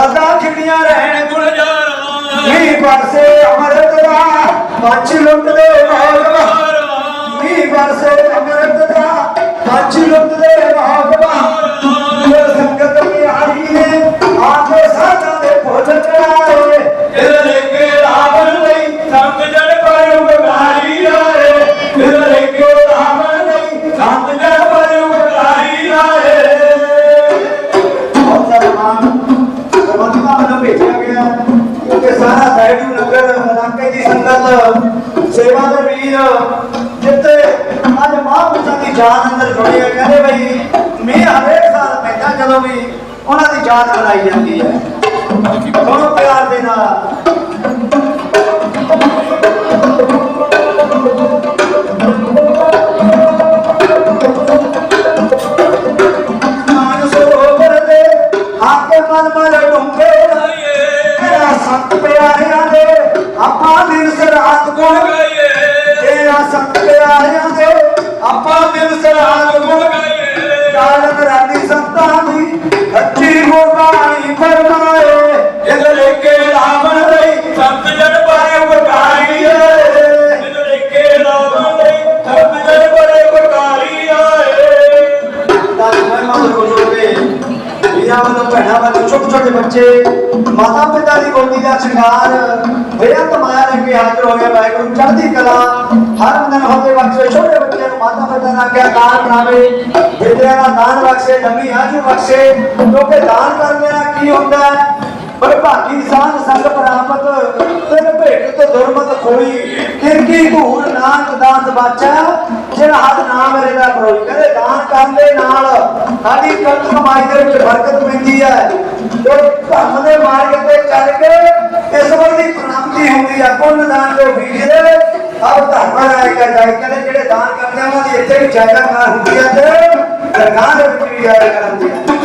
ਸੰਤਾਂ ਖਿੜੀਆਂ ਰਹਿਣ ਗੁਲਜ਼ਾਰਾਂ ਮੀਂਹ ਬਰਸੇ ਅਮਰਤ ਦਾ ਪੰਛੀ ਲੁੱਟਦੇ ਭਗਵਾ ਮੀਂਹ ਬਰਸੇ ਅਮਰਤ ਦਾ ਪੰਛੀ ਲੁੱਟਦੇ ਕਿਉਂਕਿ ਸਾਰਾ ਸੈਡੂ ਨਗਰ ਇਲਾਕੇ ਦੀ ਸੰਗਤ, ਸੇਵਾ ਦੇ ਵੀਰ ਜਿੱਤੇ ਅੱਜ ਮਹਾਂਪੁਰਸ਼ਾਂ ਦੀ ਜਾਨ ਅੰਦਰ ਜੁੜੀ ਹੈ, ਕਹਿੰਦੇ ਬਈ ਮੀਂਹ ਹਰੇਕ ਸਾਲ ਪੈਂਦਾ ਜਦੋਂ ਵੀ ਉਹਨਾਂ ਦੀ ਯਾਦ ਬਣਾਈ ਜਾਂਦੀ ਹੈ। ਸੁਣੋ ਪਿਆਰ ਦੇ ਨਾਲ। ਮਾਨ ਸਰੋਵਰ ਦੇ, ਆਕੇ ਮਨ ਮਨ ਡੁੰਬੇ ਮੇਰਾ ਸੰਤ ਪਿਆਰਿਆਂ ਦੇ, ਆਪਾਂ ਦਿਨ ਸਰਾਤ ਗੁਣ ਗਾਈਏ। ਤੇਰਾ ਸੰਤ ਪਿਆਰਿਆਂ ਦੇ, ਆਪਾਂ ਦਿਨ ਸਰਾਤ ਗੁਣ ਕਾਲਮ ਰਾਤੀ ਸੰਤਾਂ ਦੀ ਅੱਛੀ ਗੁਰਬਾਣੀ ਫਰਮਾਏ। ਇਹਦੇ ਲੈ ਕੇ ਰਾਵਣ ਲਈ ਸੰਗ ਜੜ ਪਰ ਉਗਾਰੀ ਆਏ ਲੈ ਕੇ ਰਾਵਣ ਲਈ ਸੰਗ ਜੜ ਪਰ ਉਗਾਰੀ ਆਏ ਤਾਂ ਮਹਿਮਾ ਹੋ ਜੋਗੇ। ਵੀਰਾਂ ਵੱਲੋਂ ਭੈਣਾਂ ਵੱਲੋਂ ਛੋਟੇ ਛੋਟੇ ਬੱਚੇ, ਮਾਤਾ ਦੀ ਗੋਦੀ ਦਾ ਸ਼ਿੰਗਾਰ। ਬੇਅੰਤ ਮਾਇਆ ਲੈ ਕੇ ਹਾਜ਼ਰ ਹੋ ਗਿਆ ਵਾਹਿਗੁਰੂ। ਚੜ੍ਹਦੀ ਕਲਾ, ਹਰ ਮਨ ਹੋਤੇ ਬਖਸ਼ੇ। ਛੋਟੇ ਬੱਚਿਆਂ ਨੂੰ ਮਾਤਾ ਪਿਤਾ ਦਾ ਕਿਆ ਦਾਨ ਬਣਾਵੇ? ਵਿਦਿਆ ਦਾ ਦਾਨ ਬਖਸ਼ੇ ਲੰਮੀ ਆਜੂ ਬਖਸ਼ੇ। ਕਿਉਂਕਿ ਦਾਨ ਕਰਨ ਨਾਲ ਕੀ ਹੁੰਦਾ ਹੈ? ਪਰ ਭਾਗੀ ਸਾਧ ਸੰਗ ਪ੍ਰਾਪਤ ਤਿਨ ਭੇਟ ਤੇ ਦੁਰਮਤ ਖੋਈ। ਕਿਰਕੀ ਧੂਰ ਨਾਨਕ ਦਾਸ ਬਾਚਾ? ਜਿਹੜਾ ਹੱਥ ਨਾਮ ਮੇਰੇ ਦਾ ਪਰੋਈ ਕਹਿੰਦੇ ਦਾਨ ਕਰਨ ਦੇ ਨਾਲ ਸਾਡੀ ਕਰਤ ਕਮਾਈ ਦੇ ਵਿੱਚ ਬਰਕਤ ਪੈਂਦੀ ਹੈ। ਜੋ ਧਰਮ ਦੇ ਮਾਰਗ ਤੇ ਚੱਲ ਕੇ ਇਸ ਦੀ ਪ੍ਰਾਪਤੀ ਹੁੰਦੀ ਹੈ ਪੁੰਨ ਦਾਨ ਜੋ ਆਪ ਧਰਮ ਰਾਇ ਕਾ ਕਹਿੰਦੇ ਜਿਹੜੇ ਦਾਨ ਕਰਦੇ ਉਹਨਾਂ ਦੀ ਇੱਥੇ ਵੀ ਜਾਇਦਾਦ ਹੁੰਦੀ ਹੈ ਤੇ ਦਰਗਾਹ ਦੇ ਵਿੱਚ ਵੀ ਜਾਇਦਾਦ ਹੁੰਦੀ ਹੈ।